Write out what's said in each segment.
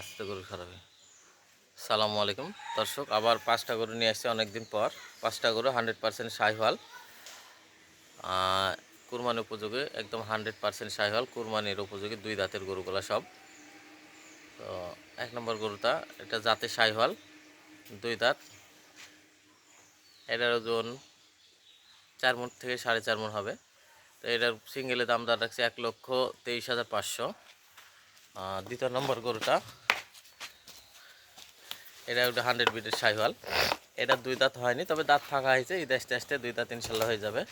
আস্তে গরু খারাপ। সালামু আলাইকুম। দর্শক, আবার পাঁচটা গরু নিয়ে আসছে অনেকদিন পর। পাঁচটা গরু হান্ড্রেড পার্সেন্ট সাইহল। কুরবানি উপযোগী, একদম হান্ড্রেড পার্সেন্ট সাইহল। কুরবানির উপযোগী দুই দাঁতের গরুগুলা সব। তো, এক নম্বর গরুটা, এটা জাতে সাইহল, দুই দাঁত। এটার ওজন চার মন থেকে সাড়ে চার মন হবে। তো এটার সিঙ্গেলের দাম রাখছে এক লক্ষ তেইশ হাজার পাঁচশো। দ্বিতীয় নম্বর গরুটা এটা একটা হান্ড্রেড বিটের সাইওয়াল এটা দুই দাঁত হয়নি, তবে দাঁত ফাঁকা হয়েছে ঈদ আসতে আসতে দুই দাঁত ইনশাল্লাহ হয়ে যাবে।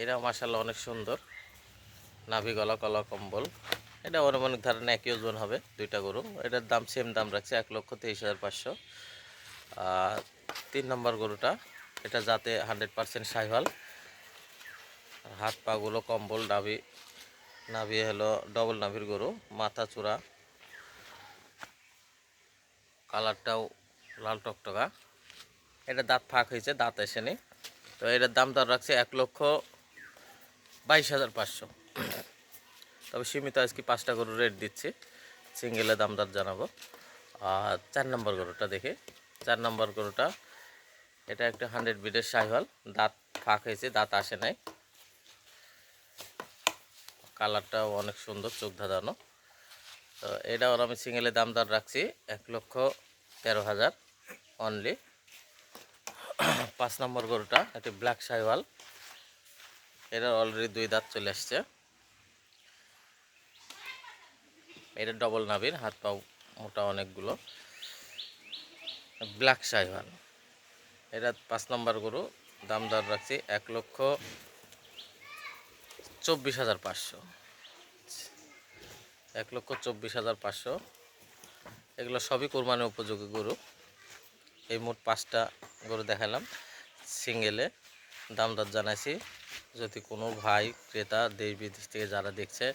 এটা মার্শাল্লাহ অনেক সুন্দর। নাভি গলা, কলা, কম্বল। এটা অনুমানিক ধারণা একই ওজন হবে, দুইটা গরু। এটার দাম সেম দাম রাখছে এক লক্ষ তেইশ হাজার পাঁচশো। তিন নম্বর গরুটা, এটা যাতে হান্ড্রেড পার্সেন্ট সাইওয়াল হাত পাগুলো কম্বল, নাভি নাভি হলো ডবল নাভির গরু, মাথা, চূড়া। কালারটাও লাল টকটকা। এটা দাঁত ফাঁক হয়েছে, দাঁত এসেনি তো এটার দাম দর রাখছে এক লক্ষ বাইশ হাজার পাঁচশো। তবে সীমিত আজকে পাঁচটা গরু রেট দিচ্ছি। সিঙ্গেলে দাম দর জানাব। আর চার নম্বর গরুটা দেখে। চার নম্বর গরুটা, এটা একটা হান্ড্রেড বিডের সাইহল। দাঁত ফাঁক হয়েছে, দাঁত আসে নাই। কালারটাও অনেক সুন্দর, চোখ ধাঁধানো। তো এটা ওর আমি সিঙ্গেলের দাম দর রাখছি এক লক্ষ তেরো হাজার অনলি পাঁচ নম্বর গরুটা একটি ব্ল্যাক সাইওয়াল। এটার অলরেডি দুই দাঁত চলে আসছে। এটা ডবল নাবির হাত পাও মোটা অনেকগুলো। ব্ল্যাক সাইওয়াল। এটা পাঁচ নম্বর গরু দাম দর রাখছি এক লক্ষ চব্বিশ হাজার পাঁচশো। এক লক্ষ চব্বিশ হাজার পাঁচশো। এগুলো সবই কোরবানি উপযোগী গরু। এই মোট পাঁচটা গরু দেখালাম। সিঙ্গেলে দাম দর জানাইছি। যদি কোনো ভাই, ক্রেতা, দেশ বিদেশ থেকে যারা দেখছে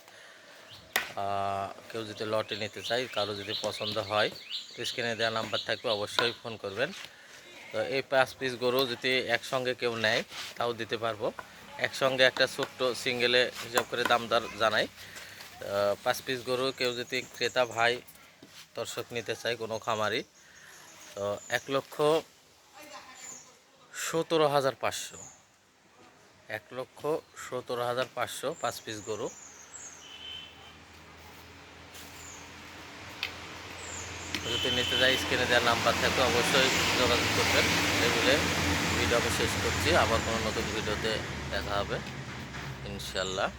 কেউ যদি লটে নিতে চায়, কারও যদি পছন্দ হয় স্ক্রিনে দেওয়া নাম্বার থাকবে, অবশ্যই ফোন করবেন। তো এই পাঁচ পিস গরু যদি একসঙ্গে কেউ নেয়, তাও দিতে পারব। একসঙ্গে একটা ছোট্ট সিঙ্গেলে হিসাব করে দাম দর জানাই। পাঁচ পিস গরু, কেউ যদি ক্রেতা ভাই, দর্শক নিতে চায় কোনো খামারি, তো এক লক্ষ সতেরো হাজার পাঁচশো। এক লক্ষ সতেরো হাজার পাঁচশো পাঁচ পিস গরু। যদি নিতে যাই স্ক্রিনে দেওয়ার নাম্বার থাকে অবশ্যই যোগাযোগ করবেন। এই বলে ভিডিও আমি শেষ করছি। আবার কোনো নতুন ভিডিওতে দেখা হবে। ইনশাল্লাহ